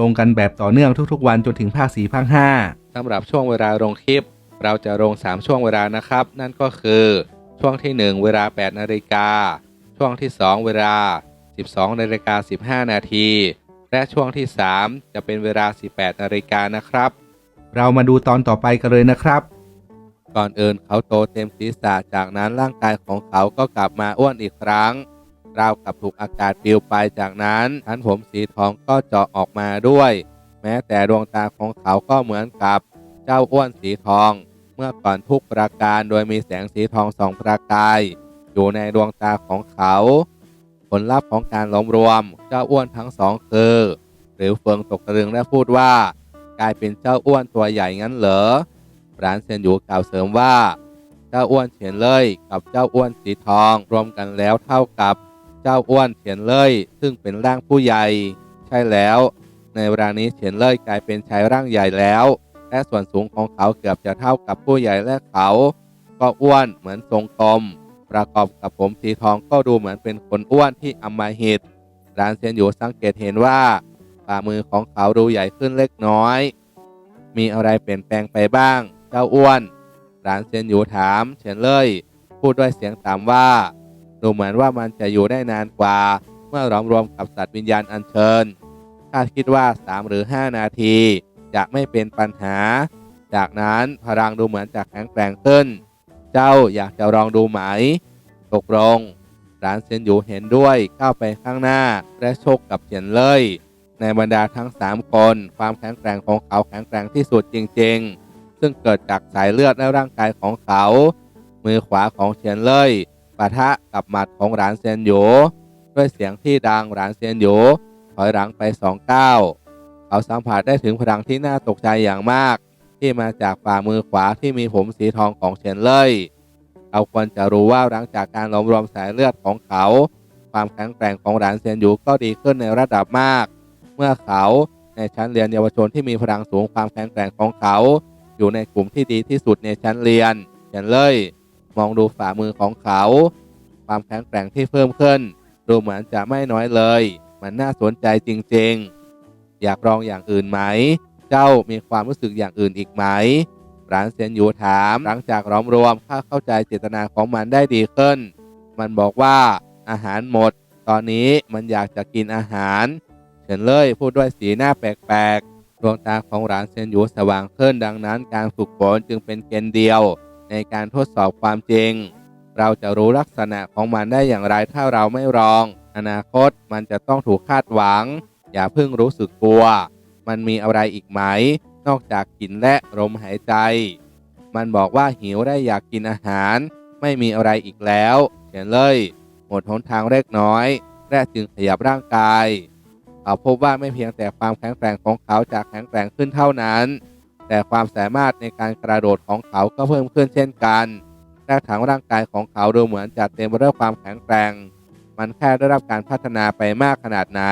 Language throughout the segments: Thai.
ลงกันแบบต่อเนื่องทุกๆ วันจนถึงภาค4ภาค5สำหรับช่วงเวลาลงคลิป เราจะลง 3 ช่วงเวลานะครับ นั่นก็คือช่วงที่ 1 เวลา 8 นาฬิกา ช่วงที่ 2 เวลา 12 นาฬิกา 15 นาที และช่วงที่ 3 จะเป็นเวลา 18 นาฬิกานะครับ เรามาดูตอนต่อไปกันเลยนะครับ ก่อนอื่นเขาโตเต็มศีรษะจากนั้นร่างกายของเขาก็กลับมาอ้วนอีกครั้ง ราวกับถูกอากาศปลิวไปจากนั้นชั้นผมสีทองก็เจาะออกมาด้วย แม้แต่ดวงตาของเขาก็เหมือนกับเจ้าอ้วนสีทอง เมื่อก่อนทุกประการโดยมีแสงสีทองสองประกาย อยู่ในดวงตาของเขา ผลลัพธ์ของการล้มรวม เจ้าอ้วนทั้งสองคือหรือเฟืองตกตะลึงและพูดว่า กลายเป็นเจ้าอ้วนตัวใหญ่งั้นเหรอร้านเซนอยู่กล่าวเสริมว่า เจ้าอ้วนเฉียนเล่ยกับเจ้าอ้วนสีทองรวมกันแล้วเท่ากับ เจ้าอ้วนเฉียนเล่ยซึ่งเป็นร่างผู้ใหญ่ ใช่แล้ว ในเวลานี้เฉียนเล่ยกลายเป็นชายร่างใหญ่แล้ว และส่วนสูงของเขาเกือบจะเท่ากับผู้ใหญ่และเขา ก็อ้วนเหมือนทรงกลม ประกอบกับผมสีทองก็ดูเหมือนเป็นคนอ้วนที่อำมหิตร้านเซียนอยู่สังเกตเห็นว่าฝ่ามือของเขาดูใหญ่ขึ้นเล็กน้อย มีอะไรเปลี่ยนแปลงไปบ้าง เจ้าอ้วนร้านเซียนอยู่ถาม เฉียนเล่ยพูดด้วยเสียงต่ำว่า ดูเหมือนว่ามันจะอยู่ได้นานกว่า เมื่อรวมรวมกับสัตว์วิญญาณอัญเชิญถ้าคิดว่า 3 หรือ 5 นาที จะไม่เป็นปัญหา จากนั้นพลังดูเหมือนจะแข็งแกร่งขึ้น เจ้าอยากจะลองดูไหม ตกลงร้านเซียนอยู่เห็นด้วยก้าวไปข้างหน้าและโชคกับเฉียนเล่ยในบรรดาทั้ง 3 คน ความแข็งแกร่งของเขาแข็งแกร่งที่สุดจริง ๆ ซึ่งเกิดจากสายเลือดและร่างกายของเขา มือขวาของเฉียนเล่ย ปะทะกับหมัดของหลานเซียนหยูด้วยเสียงที่ดังหลานเซียนหยูถอยหลังไปสองก้าวเขาสัมผัสได้ถึงพลังที่น่าตกใจอย่างมาก ที่มาจากฝ่ามือขวาที่มีผมสีทองของเฉียนเล่ยเขาควรจะรู้ว่าหลังจากการล้มรวมสายเลือดของเขา ความแข็งแกร่งของหลานเซียนหยูก็ดีขึ้นในระดับมาก เมื่อเขาในชั้นเรียนเยาวชนที่มีพลังสูงความแข็งแกร่งของเขา อยู่ในกลุ่มที่ดีที่สุดในชั้นเรียนเฉียนเล่ย มองดูฝ่ามือของเขา ความแข็งแกร่งที่เพิ่มขึ้น ดูเหมือนจะไม่น้อยเลย มันน่าสนใจจริงๆ อยากลองอย่างอื่นไหม เจ้ามีความรู้สึกอย่างอื่นอีกไหมร้านเซียนอยู่ถาม หลังจากล้อมรวมข้าเข้าใจเจตนาของมันได้ดีขึ้น มันบอกว่าอาหารหมด ตอนนี้มันอยากจะกินอาหารเฉินเล่ยพูดด้วยสีหน้าแปลกๆดวงตาของหลานเซียนหยูสว่างขึ้นดังนั้น การฝึกฝนจึงเป็นเกณฑ์เดียว ในการทดสอบความจริง เราจะรู้ลักษณะของมันได้อย่างไรถ้าเราไม่ลอง อนาคตมันจะต้องถูกคาดหวัง อย่าเพิ่งรู้สึกกลัว มันมีอะไรอีกไหม นอกจากกลิ่นและลมหายใจ มันบอกว่าหิวได้อยากกินอาหาร ไม่มีอะไรอีกแล้วเขียนเลย หมดหนทางเล็กน้อย และจึงขยับร่างกายเขาพบว่าไม่เพียงแต่ความแข็งแกร่งของเขาจะแข็งแกร่งขึ้นเท่านั้น แต่ความสามารถในการกระโดดของเขาก็เพิ่มขึ้นเช่นกันและถังร่างกายของเขาดูเหมือนจะเต็มไปด้วยความแข็งแกร่ง มันแค่ได้รับการพัฒนาไปมากขนาดไหน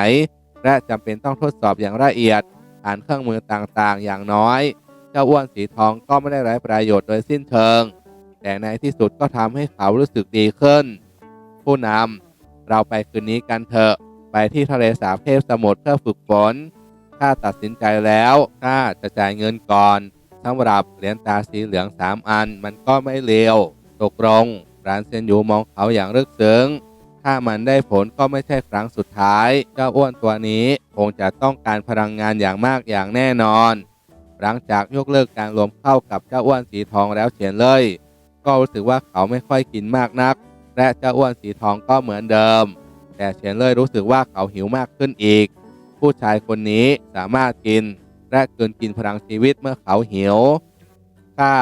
และจำเป็นต้องทดสอบอย่างละเอียดผ่านเครื่องมือต่างๆ อย่างน้อย เจ้าอ้วนสีทองก็ไม่ได้ไร้ประโยชน์โดยสิ้นเชิง แต่ในที่สุดก็ทำให้เขารู้สึกดีขึ้น ผู้นำเราไปคืนนี้กันเถอะ ไปที่ทะเลสาบเทพสมุทรเพื่อฝึกฝน ถ้าตัดสินใจแล้วถ้าจะจ่ายเงินก่อนสำหรับเหรียญตาสีเหลืองสามอัน มันก็ไม่เลวตกลงร้านเซนยูมองเขาอย่างลึกซึ้งถ้ามันได้ผลก็ไม่ใช่ครั้งสุดท้าย เจ้าอ้วนตัวนี้คงจะต้องการพลังงานอย่างมากอย่างแน่นอน หลังจากยกเลิกการรวมเข้ากับเจ้าอ้วนสีทองแล้วเฉียนเลย ก็รู้สึกว่าเขาไม่ค่อยกินมากนัก และเจ้าอ้วนสีทองก็เหมือนเดิม แต่เฉียนเลยรู้สึกว่าเขาหิวมากขึ้นอีก ผู้ชายคนนี้สามารถกินและเกินกินพลังชีวิตเมื่อเขาหิวข้า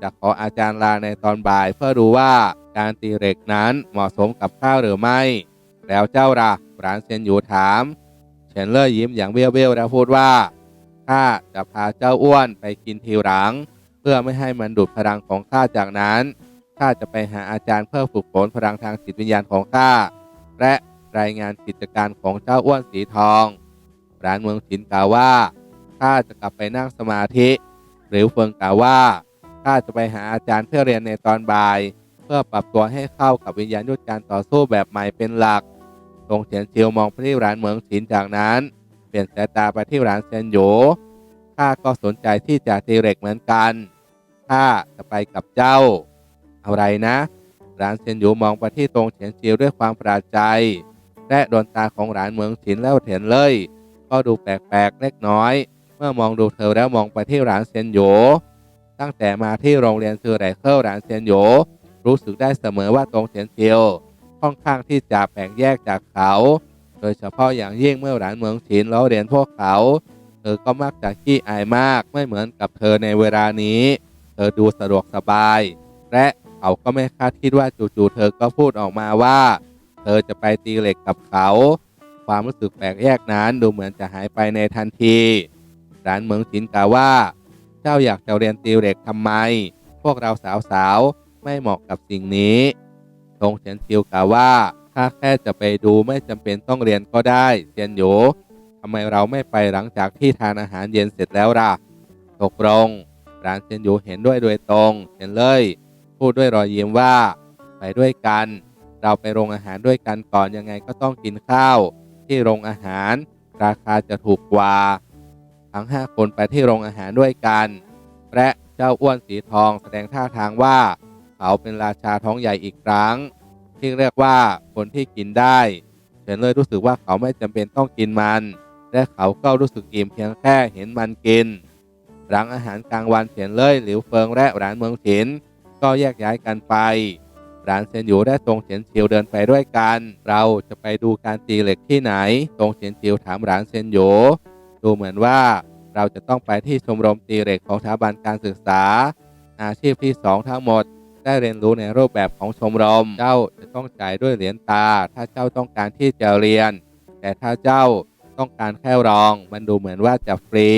จะขออาจารย์ลาในตอนบ่าย เพื่อดูว่าการตีเหล็กนั้นเหมาะสมกับข้าหรือไม่ แล้วเจ้าล่ะร้านเซนหยูถามเฉฉินเล่ยยิ้มอย่างเบี้ยวๆแล้วพูดว่าข้าจะพาเจ้าอ้วนไปกินทีหลัง เพื่อไม่ให้มันดูดพลังของข้าจากนั้นข้าจะไปหาอาจารย์เพื่อฝึกฝนพลังทางจิตวิญญาณของข้าและรายงานกิจการของเจ้าอ้วนสีทอง ร้านเมืองฉินกล่าวว่าข้าจะกลับไปนั่งสมาธิ หรือเฟิงกล่าวว่าข้าจะไปหาอาจารย์เพื่อเรียนในตอนบ่าย เพื่อปรับตัวให้เข้ากับวิญญาณยุทธการต่อสู้แบบใหม่เป็นหลักตรงเฉียนเชียวมองไปที่ร้านเมืองฉินจากนั้น เปลี่ยนสายตาไปที่ร้านเซียนโหยข้าก็สนใจที่จะตีเหล็กเหมือนกันข้าจะไปกับเจ้า อะไรนะร้านเซียนโหยมองไปที่ตรงเฉียนเชียวด้วยความประหลาดใจและดวงตาของร้านเมืองฉินแล้วเห็นเลย ก็ดูแปลกๆเล็กน้อย เมื่อมองดูเธอแล้วมองไปที่ร้านเซียนโย ตั้งแต่มาที่โรงเรียนซือไรเคิลร้านเซียนโย รู้สึกได้เสมอว่าตรงเฉียนเชียวค่อนข้างที่จะแบ่งแยกจากเขา โดยเฉพาะอย่างยิ่งเมื่อหลานเมืองฉินล้อเรียนพวกเขา เธอก็มักจะขี้อายมากไม่เหมือนกับเธอในเวลานี้ เธอดูสะดวกสบาย และเขาก็ไม่คาดคิดว่าจู่ๆเธอก็พูดออกมาว่า เธอจะไปตีเหล็กกับเขา ความรู้สึกแปลกแยกนั้นดูเหมือนจะหายไปในทันทีหลานเมืองฉินกล่าวว่า เจ้าอยากจะเรียนตีเหล็กทำไม พวกเราสาวๆ ไม่เหมาะกับสิ่งนี้ทงเฉียนชิวกล่าวว่า ถ้าแค่จะไปดูไม่จำเป็นต้องเรียนก็ได้เซียนโหยทำไมเราไม่ไปหลังจากที่ทานอาหารเย็นเสร็จแล้วล่ะตกลงร้านเซียนโหยเห็นด้วยโดยตรงเห็นเลย พูดด้วยรอยยิ้มว่า ไปด้วยกัน เราไปโรงอาหารด้วยกันก่อนยังไงก็ต้องกินข้าว ที่โรงอาหาร ราคาจะถูกกว่า ทั้งห้าคนไปที่โรงอาหารด้วยกัน และเจ้าอ้วนสีทองแสดงท่าทางว่า เขาเป็นราชาท้องใหญ่อีกครั้ง ที่เรียกว่าคนที่กินได้เฉินเลยรู้สึกว่าเขาไม่จำเป็นต้องกินมัน และเขาก็รู้สึกอิ่มเพียงแค่เห็นมันกิน หลังอาหารกลางวันเฉินเลยหลิวเฟิงและร้านเมืองฉินก็แยกย้ายกันไป ร้านเซียนหยูและตรงเฉียนเฉียวเดินไปด้วยกัน เราจะไปดูการตีเหล็กที่ไหนตรงเฉียนเฉียวถามร้านเซียนหยูดูเหมือนว่าเราจะต้องไปที่ชมรมตีเหล็กของสถาบันการศึกษา อาชีพที่สองทั้งหมด ได้เรียนรู้ในรูปแบบของชมรม เจ้าจะต้องจ่ายด้วยเหรียญตา ถ้าเจ้าต้องการที่จะเรียน แต่ถ้าเจ้าต้องการแค่รอง มันดูเหมือนว่าจะฟรี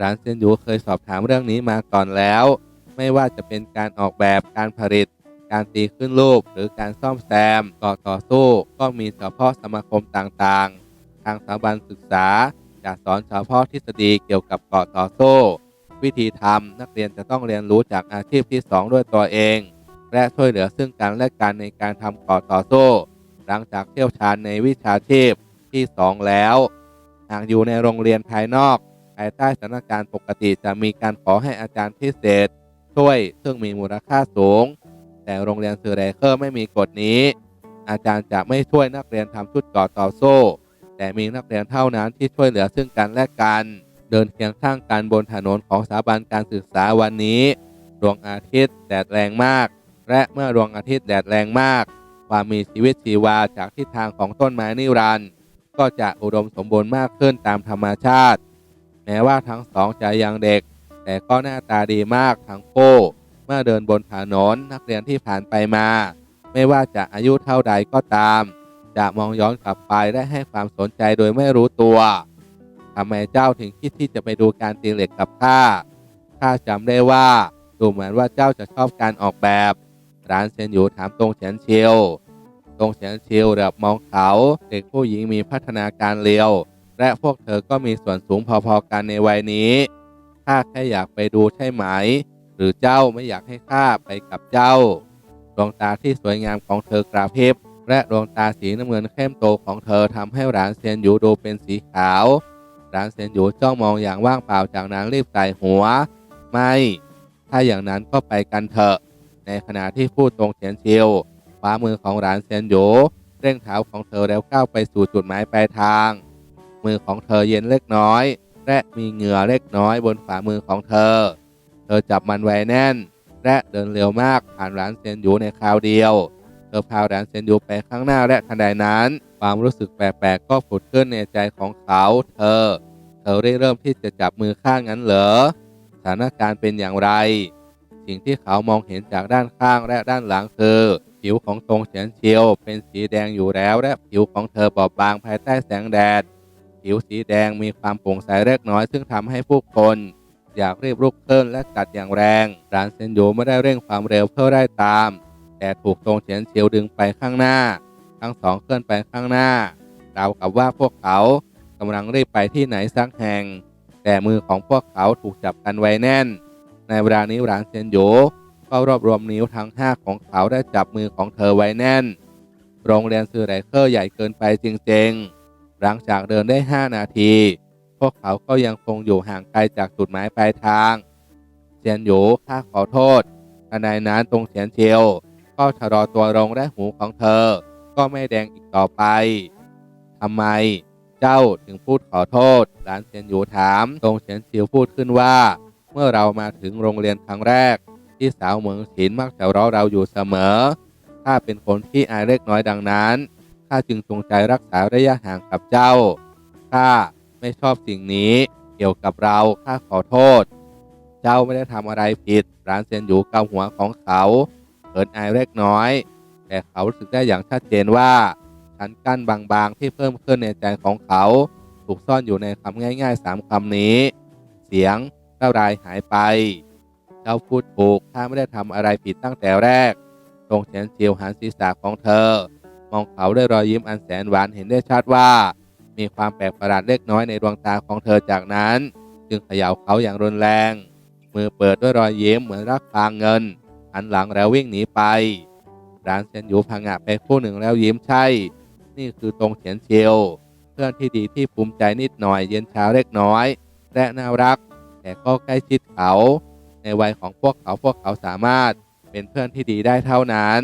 ร้านเซนยูเคยสอบถามเรื่องนี้มาก่อนแล้ว ไม่ว่าจะเป็นการออกแบบการผลิต การตีขึ้นรูป หรือการซ่อมแซมก่อต่อสู้ ก็มีเฉพาะสมาคมต่างๆ ทางสถาบันศึกษาจะสอนเฉพาะทฤษฎีเกี่ยวกับก่อต่อสู้ วิธีทำนักเรียนจะต้องเรียนรู้จากอาชีพที่สองด้วยตัวเอง และช่วยเหลือซึ่งกันและกันในการทำก่อต่อสู้ หลังจากเชี่ยวชาญในวิชาชีพที่สองแล้วหากอยู่ในโรงเรียนภายนอกภายใต้สถานการณ์ปกติจะมีการขอให้อาจารย์พิเศษ ช่วยซึ่งมีมูลค่าสูง แต่โรงเรียนซือไรเคอร์ไม่มีกฎนี้ อาจารย์จะไม่ช่วยนักเรียนทำชุดก่อต่อสู้ แต่มีนักเรียนเท่านั้นที่ช่วยเหลือซึ่งกันและกัน เดินเคียงข้างกันบนถนนของสถาบันการศึกษาวันนี้ ดวงอาทิตย์แดดแรงมาก และเมื่อดวงอาทิตย์แดดแรงมาก ความมีชีวิตชีวาจากทิศทางของต้นไม้นิรันดร์ก็จะอุดมสมบูรณ์มากขึ้นตามธรรมชาติ แม้ว่าทั้งสองจะยังเด็ก แต่ก็หน้าตาดีมากทั้งคู่ เมื่อเดินบนถนนนักเรียนที่ผ่านไปมา ไม่ว่าจะอายุเท่าใดก็ตาม จะมองย้อนกลับไปและให้ความสนใจโดยไม่รู้ตัวทำไมเจ้าถึงคิดที่จะไปดูการตีเหล็กกับข้าข้าจำได้ว่าดูเหมือนว่าเจ้าจะชอบการออกแบบ ร้านเซนหยูถามตรงเฉียนเชียวตรงเฉียนเชียวเหลือบมองเขาเด็กผู้หญิงมีพัฒนาการเร็วและพวกเธอก็มีส่วนสูงพอๆกันในวัยนี้ข้าแค่อยากไปดูใช่ไหม หรือเจ้าไม่อยากให้ข้าไปกับเจ้า ดวงตาที่สวยงามของเธอกระพริบและดวงตาสีน้ำเงินเข้มโตของเธอทำให้ร้านเซียนหยูดูเป็นสีขาวร้านเซียนหยูจ้องมองอย่างว่างเปล่าจากนั้นรีบใส่หัว ไม่ ถ้าอย่างนั้นก็ไปกันเถอะ ในขณะที่พูดตรงเฉียนเชียวขวามือของร้านเซียนหยูเร่งเท้าของเธอแล้วก้าวไปสู่จุดหมายปลายทาง มือของเธอเย็นเล็กน้อย และมีเหงื่อเล็กน้อยบนฝ่ามือของเธอ เธอจับมันไว้แน่น และเดินเร็วมากผ่านร้านเซียนยูในคราวเดียว เธอพาร้านเซียนยูไปข้างหน้าและทันใดนั้น ความรู้สึกแปลกๆก็ผุดขึ้นในใจของเขาเธอ เธอได้เริ่มที่จะจับมือข้างนั้นเหรอสถานการณ์เป็นอย่างไร สิ่งที่เขามองเห็นจากด้านข้างและด้านหลังคือผิวของตรงเฉียนเชียวเป็นสีแดงอยู่แล้วและผิวของเธอบอบบางภายใต้แสงแดด ผิผิวสีแดงมีความโปร่งใสเล็กน้อยซึ่งทำให้ผู้คน อยากรีบลุกขึ้นและกัดอย่างแรงรานเซนโยไม่ได้เร่งความเร็วเพื่อไล่ตาม แต่ถูกตรงเฉียนเฉียวดึงไปข้างหน้า ทั้งสองเคลื่อนไปข้างหน้า ราวกับว่าพวกเขากำลังรีบไปที่ไหนสักแห่ง แต่มือของพวกเขาถูกจับกันไว้แน่น ในเวลานี้หลานเซนโยก็รวบรวมนิ้วทั้งห้าของเขาได้จับมือของเธอไว้แน่น โรงเรียนซือไรเคอร์ใหญ่เกินไปจริงๆ หลังจากเดินได้ 5 นาที พวกเขาก็ยังคงอยู่ห่างไกลจากจุดหมายปลายทางเซียนหยข้าขอโทษทนใดนั้นตรงเฉียนเชียว ก็ชะลอตัวลงและหูของเธอ ก็ไม่แดงอีกต่อไปทำไมเจ้าถึงพูดขอโทษ หลานเซียนหยูถามตรงเฉียนเฉียวพูดขึ้นว่า เมื่อเรามาถึงโรงเรียนครั้งแรก ที่สาวเหมืองฉินมักจะร้อเราอยู่เสมอถ้าเป็นคนที่อายเล็กน้อยดังนั้นข้าจึงจงใจรักษาระยะห่างกับเจ้าข้า ไม่ชอบสิ่งนี้เกี่ยวกับเราข้าขอโทษ เจ้าไม่ได้ทำอะไรผิด ร้านเซียนหยูเกาหัวของเขาเขินอายเล็กน้อย แต่เขารู้สึกได้อย่างชัดเจนว่าชั้นกั้นบางๆที่เพิ่มขึ้นในใจของเขา ถูกซ่อนอยู่ในคำง่ายๆสามคำนี้ เสียงร่ารายหายไป เจ้าพูดถูกข้าไม่ได้ทำอะไรผิดตั้งแต่แรก ตรงเฉียนเฉียวหันศีรษะของเธอ มองเขาด้วยรอยยิ้มอันแสนหวานเห็นได้ชัดว่า มีความแปลกประหลาดเล็กน้อยในดวงตาของเธอจากนั้น จึงเขย่าเขาอย่างรุนแรง มือเปิดด้วยรอยยิ้มเหมือนรักพางเงิน หันหลังแล้ววิ่งหนีไป ร้านเซียนยูพังงะไปคู่หนึ่งแล้วยิ้มใช่ นี่คือตรงเฉียนเชียว เพื่อนที่ดีที่ภูมิใจนิดหน่อยเย็นชาเล็กน้อย และน่ารัก แต่ก็ใกล้ชิดเขา ในวัยของพวกเขาพวกเขาสามารถเป็นเพื่อนที่ดีได้เท่านั้น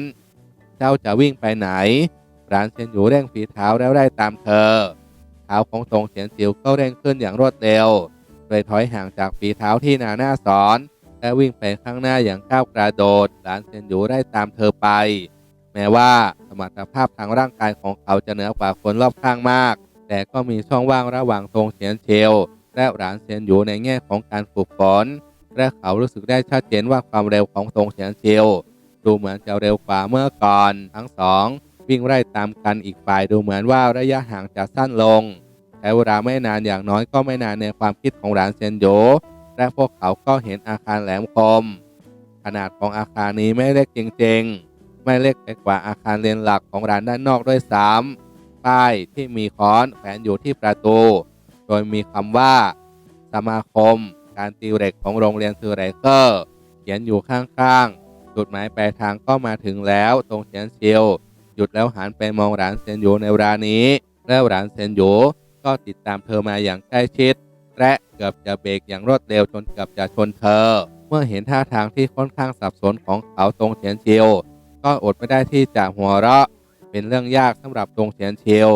เจ้าจะวิ่งไปไหนร้านเซียนยูเร่งฝีเท้าแล้วได้ตามเธอ ท้าของตรงเฉียนเฉียวก็เร่งขึ้นอย่างรวดเร็ว โดยถอยห่างจากฝีเท้าที่หนาหน้าสอน และวิ่งไปข้างหน้าอย่างก้าวกระโดดร้านเซียนหยูได้ตามเธอไป แม้ว่าสมรรถภาพทางร่างกายของเขาจะเหนือกว่าคนรอบข้างมาก แต่ก็มีช่องว่างระหว่างตรงเฉียนเชลและหลานเซียนหยูในแง่ของการฝึกฝนและเขารู้สึกได้ชัดเจนว่าความเร็วของตรงเฉียนเชลดูเหมือนจะเร็วกว่าเมื่อก่อน ทั้งสองวิ่งไล่ตามกันอีกฝ่ายดูเหมือนว่าระยะห่างจะสั้นลง ใช้เวลาไม่นานอย่างน้อยก็ไม่นานในความคิดของหลานเซียนโยและพวกเขาก็เห็นอาคารแหลมคม ขนาดของอาคารนี้ไม่เล็กจริงๆ ไม่เล็กไปกว่าอาคารเรียนหลักของร้านด้านนอกด้วยซ้ำป้ายที่มีค้อนแขวนอยู่ที่ประตู โดยมีคำว่า สมาคม การติวเหล็กของโรงเรียนซือไรเกอร์เขียนอยู่ข้างๆ จุดหมายปลายทางก็มาถึงแล้วตรงเฉียนเชียวหยุดแล้วหันไปมองหลานเซนโยในเวลานี้ แล้วหลานเซนโย ก็ติดตามเธอมาอย่างใกล้ชิด และเกือบจะเบรกอย่างรวดเร็วจนเกือบจะชนเธอ เมื่อเห็นท่าทางที่ค่อนข้างสับสนของเขาตรงเฉียนเชียวก็อดไม่ได้ที่จะหัวเราะ เป็นเรื่องยากสำหรับตรงเฉียนเชียว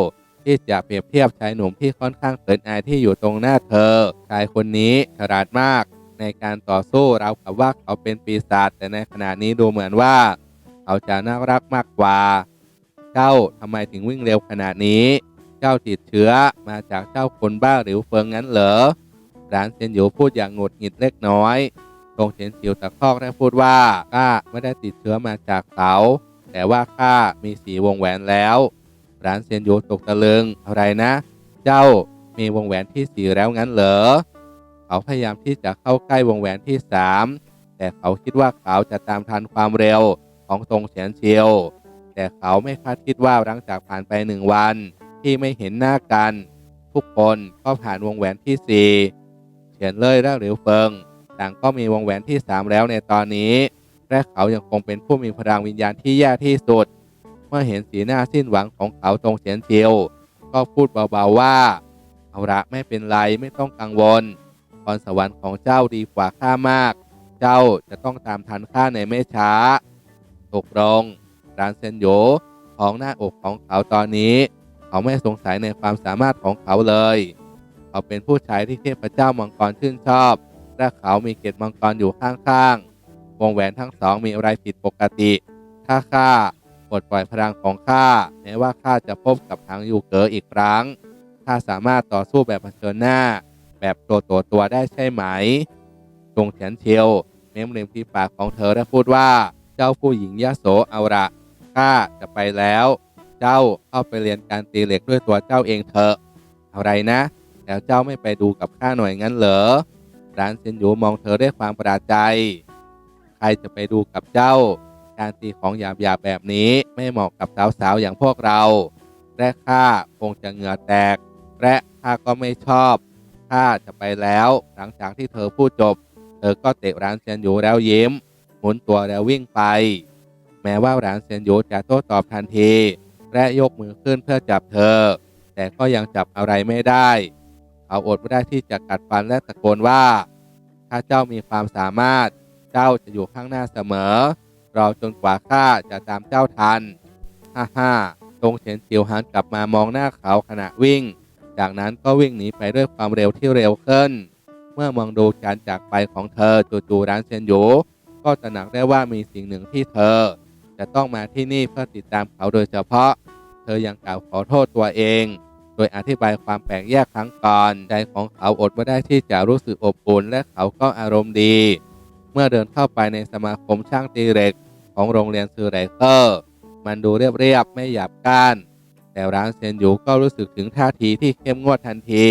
ที่จะเปรียบเทียบชายหนุ่มที่ค่อนข้างเขินอายที่อยู่ตรงหน้าเธอ ชายคนนี้ฉลาดมาก ในการต่อสู้เรากับว่าเขาเป็นปีศาจแต่ในขณะนี้ดูเหมือนว่า เขาจะน่ารักมากกว่า เจ้าทำไมถึงวิ่งเร็วขนาดนี้ เจ้าติดเชื้อมาจากเจ้าคนบ้าหรือเฟิงงั้นเหรอร้านเซียนหยูพูดอย่างหงุดหงิดเล็กน้อยตรงเฉียนจิวตะคอกได้พูดว่าข้าไม่ได้ติดเชื้อมาจากเขาแต่ว่าข้ามีสีวงแหวนแล้วร้านเซียนหยูตกตะลึงอะไรนะ เจ้ามีวงแหวนที่สีแล้วงั้นเหรอเขาพยายามที่จะเข้าใกล้วงแหวนที่สามแต่เขาคิดว่าเขาจะตามทันความเร็วของตรงเฉียนเชียว แต่เขาไม่คาดคิดว่าหลังจากผ่านไปหนึ่งวัน ที่ไม่เห็นหน้ากัน ทุกคนก็ผ่านวงแหวนที่สี่เฉียนเล่ยและหลิวเฟิงต่างก็มีวงแหวนที่ 3 แล้วในตอนนี้ และเขายังคงเป็นผู้มีพลังวิญญาณที่แย่ที่สุด เมื่อเห็นสีหน้าสิ้นหวังของเขาตรงเฉียนเชียว ก็พูดเบาๆว่า เอาละไม่เป็นไรไม่ต้องกังวลพรสวรรค์ของเจ้าดีกว่าข้ามาก เจ้าจะต้องตามทันข้าในไม่ช้าตกลงรานเซนโยของหน้าอกของเขาตอนนี้ เขาไม่สงสัยในความสามารถของเขาเลย เขาเป็นผู้ชายที่เทพเจ้ามังกรชื่นชอบ และเขามีเกล็ดมังกรอยู่ข้างๆ วงแหวนทั้งสองมีอะไรผิดปกติ ถ้าข้าปลดปล่อยพลังของข้าแม้ว่าข้าจะพบกับทางยูเก๋ออีกครั้ง ข้าสามารถต่อสู้แบบเผชิญหน้า แบบตัวตัวตัวได้ใช่ไหมตรงเฉียนเชียวเม้มริมที่ปากของเธอและพูดว่า เจ้าผู้หญิงยะโสเอาละข้าจะไปแล้ว เจ้าเข้าไปเรียนการตีเหล็กด้วยตัวเจ้าเองเถอะอะไรนะ แล้วเจ้าไม่ไปดูกับข้าหน่อยงั้นเหรอร้านเซียนยูมองเธอด้วยความประหลาดใจ ใครจะไปดูกับเจ้า การตีของหยาบๆแบบนี้ไม่เหมาะกับสาวๆอย่างพวกเรา และข้าคงจะเหงื่อแตก และข้าก็ไม่ชอบข้าจะไปแล้ว หลังจากที่เธอพูดจบ เธอก็เตะร้านเซียนยูแล้วยิ้ม หมุนตัวแล้ววิ่งไป แม้ว่าร้านเซียนยูจะโต้ตอบทันที และยกมือขึ้นเพื่อจับเธอ แต่ก็ยังจับอะไรไม่ได้ เขาอดไม่ได้ที่จะกัดฟันและตะโกนว่า ถ้าเจ้ามีความสามารถ เจ้าจะอยู่ข้างหน้าเสมอ รอจนกว่าข้าจะตามเจ้าทัน ฮ่าฮ่าตรงเฉียนจิวหันกลับมามองหน้าเขาขณะวิ่ง จากนั้นก็วิ่งหนีไปด้วยความเร็วที่เร็วขึ้น เมื่อมองดูการจากไปของเธอจู่ๆร้านเซนยูก็ตระหนักได้ว่ามีสิ่งหนึ่งที่เธอ จะต้องมาที่นี่เพื่อติดตามเขาโดยเฉพาะ เธอยังกล่าวขอโทษตัวเอง โดยอธิบายความแปลกแยกครั้งก่อนใจของเขาอดไม่ได้ที่จะรู้สึกอบอุ่นและเขาก็อารมณ์ดี เมื่อเดินเข้าไปในสมาคมช่างตีเหล็กของโรงเรียนซือไรเกอร์ มันดูเรียบๆไม่หยาบก้าน แต่ร้านเซียนยูก็รู้สึกถึงท่าทีที่เข้มงวดทันที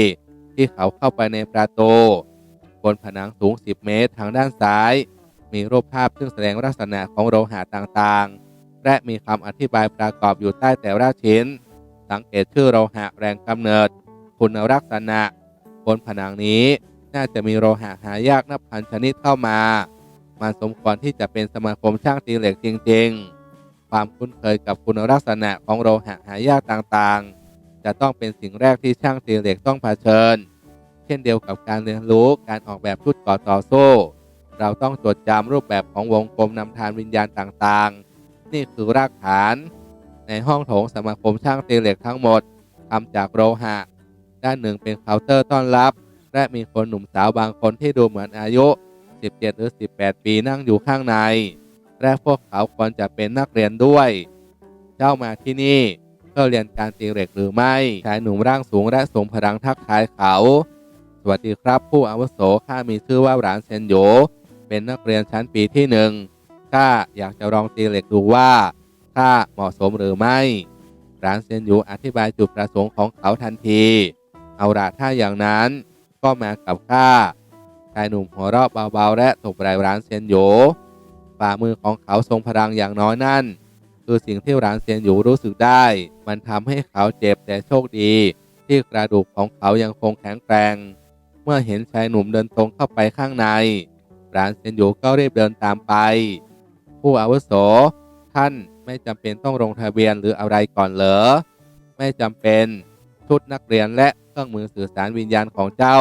ที่เขาเข้าไปในประตูบนผนังสูง 10 เมตรทางด้านซ้าย มีรูปภาพซึ่งแสดงลักษณะของโลหะต่างๆ และมีคำอธิบายประกอบอยู่ใต้แต่ละชิ้น สังเกตชื่อโลหะแรงกำเนิด คุณลักษณะ บนผนังนี้น่าจะมีโลหะหายากนับพันชนิดเข้ามา มันสมควรที่จะเป็นสมาคมช่างตีเหล็กจริง ๆ ความคุ้นเคยกับคุณลักษณะของโลหะหายากต่างๆ จะต้องเป็นสิ่งแรกที่ช่างตีเหล็กต้องเผชิญ เช่นเดียวกับการเรียนรู้การออกแบบชุดก่อต่อสู้ เราต้องจดจำรูปแบบของวงกลมนำทางวิญญาณต่างๆ นี่คือรากฐาน ในห้องโถงสมาคมช่างตีเหล็กทั้งหมดทำจากโลหะ ด้านหนึ่งเป็นเคาน์เตอร์ต้อนรับ และมีคนหนุ่มสาวบางคนที่ดูเหมือนอายุ 17 หรือ 18 ปีนั่งอยู่ข้างใน และพวกเขาควรจะเป็นนักเรียนด้วย เจ้ามาที่นี่เพื่อเรียนการตีเหล็กหรือไม่ชายหนุ่มร่างสูงและทรงพลังทักทายเขา สวัสดีครับผู้อาวุโสข้ามีชื่อว่าหลานเซนโยเป็นนักเรียนชั้นปีที่หนึ่ง ข้าอยากจะลองตีเหล็กดูว่าข้าเหมาะสมหรือไม่ ร้านเซนยูอธิบายจุดประสงค์ของเขาทันที เอาละถ้าอย่างนั้นก็มากับข้าชายหนุ่มหัวเราะเบาๆ และตบไหล่ร้านเซนโยฝ่ามือของเขาทรงพลังอย่างน้อยนั่น คือสิ่งที่ร้านเซียนอยู่รู้สึกได้ มันทำให้เขาเจ็บแต่โชคดี ที่กระดูกของเขายังคงแข็งแกร่งเมื่อเห็นชายหนุ่มเดินตรงเข้าไปข้างในร้านเซียนอยู่ก็รีบเดินตามไป ผู้อาวุโส ท่านไม่จำเป็นต้องลงทะเบียนหรืออะไรก่อนเหรอไม่จำเป็นชุดนักเรียนและเครื่องมือสื่อสารวิญญาณของเจ้า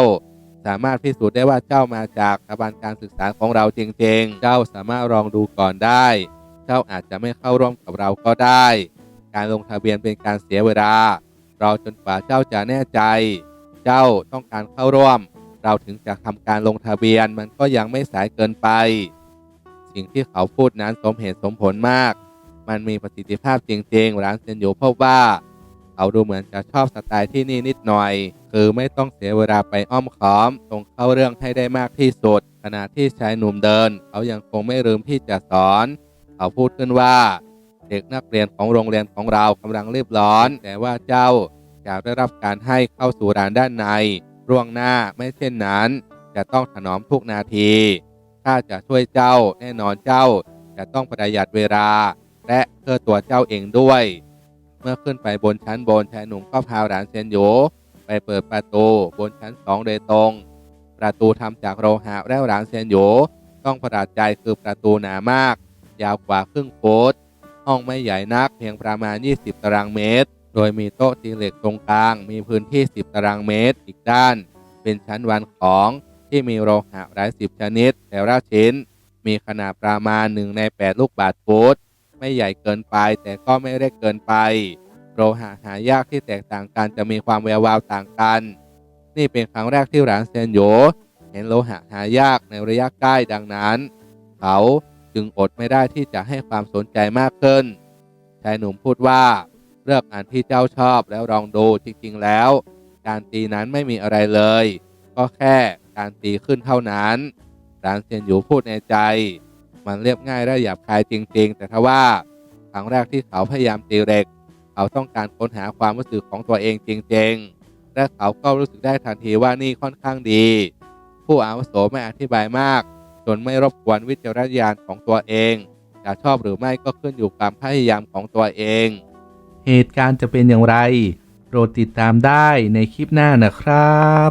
สามารถพิสูจน์ได้ว่าเจ้ามาจากสถาบันการศึกษาของเราจริงๆ เจ้าสามารถลองดูก่อนได้ เจ้าอาจจะไม่เข้าร่วมกับเราก็ได้ การลงทะเบียนเป็นการเสียเวลา เรอจนกว่าเจ้าจะแน่ใจ เจ้าต้องการเข้าร่วม เราถึงจะทำการลงทะเบียนมันก็ยังไม่สายเกินไป สิ่งที่เขาพูดนั้นสมเหตุสมผลมาก มันมีประสิทธิภาพจริงๆ ร้านเซนโยพบว่า เขาดูเหมือนจะชอบสไตล์ที่นี่นิดหน่อย คือไม่ต้องเสียเวลาไปอ้อมค้อม ตรงเข้าเรื่องให้ได้มากที่สุด ขณะที่ชายหนุ่มเดิน เขายังคงไม่ลืมที่จะสอน เขาพูดขึ้นว่า เด็กนักเรียนของโรงเรียนของเรากำลังรีบร้อน แต่ว่าเจ้าจะได้รับการให้เข้าสู่ร้านด้านในร่วงหน้าไม่เช่นนั้น จะต้องถนอมทุกนาที ถ้าจะช่วยเจ้าแน่นอนเจ้าจะต้องประหยัดเวลา และเพื่อตัวเจ้าเองด้วย เมื่อขึ้นไปบนชั้นบนชายหนุ่มก็พาหลานเซนโยไปเปิดประตูบนชั้นสองโดยตรง ประตูทำจากโลหะและหลานเซนโยต้องประหลาดใจคือประตูหนามาก ยาวกว่าครึ่งฟุตห้องไม่ใหญ่นักเพียงประมาณ 20 ตารางเมตร โดยมีโต๊ะตีเหล็กตรงกลาง มีพื้นที่ 10 ตารางเมตรอีกด้าน เป็นชั้นวางของ ที่มีโลหะหลายสิบชนิดแต่ละชิ้น มีขนาดประมาณ1ใน 8 ลูกบาศก์ฟุต ไม่ใหญ่เกินไปแต่ก็ไม่เล็กเกินไป โลหะหายากที่แตกต่างกันจะมีความแวววาวต่างกัน นี่เป็นครั้งแรกที่หลานเซนโยเห็นโลหะหายากในระยะใกล้ดังนั้น เขาจึงอดไม่ได้ที่จะให้ความสนใจมากขึ้นชายหนุ่มพูดว่าเลือกอันที่เจ้าชอบแล้วลองดูจริงๆแล้ว การตีนั้นไม่มีอะไรเลย ก็แค่ การตีขึ้นเท่านั้นหลานเซียนอยู่พูดในใจ มันเรียบง่ายและหยาบคายจริง ๆ แต่ทว่าครั้งแรกที่เขาพยายามตีเหล็ก เขาต้องการค้นหาความรู้สึกของตัวเองจริง ๆ และเขาก็รู้สึกได้ทันทีว่านี่ค่อนข้างดี ผู้อาวุโสไม่อธิบายมาก จนไม่รบกวนวิจารณญาณของตัวเองจะชอบหรือไม่ก็ขึ้นอยู่กับพยายามของตัวเอง เหตุการณ์จะเป็นอย่างไร โปรดติดตามได้ในคลิปหน้านะครับ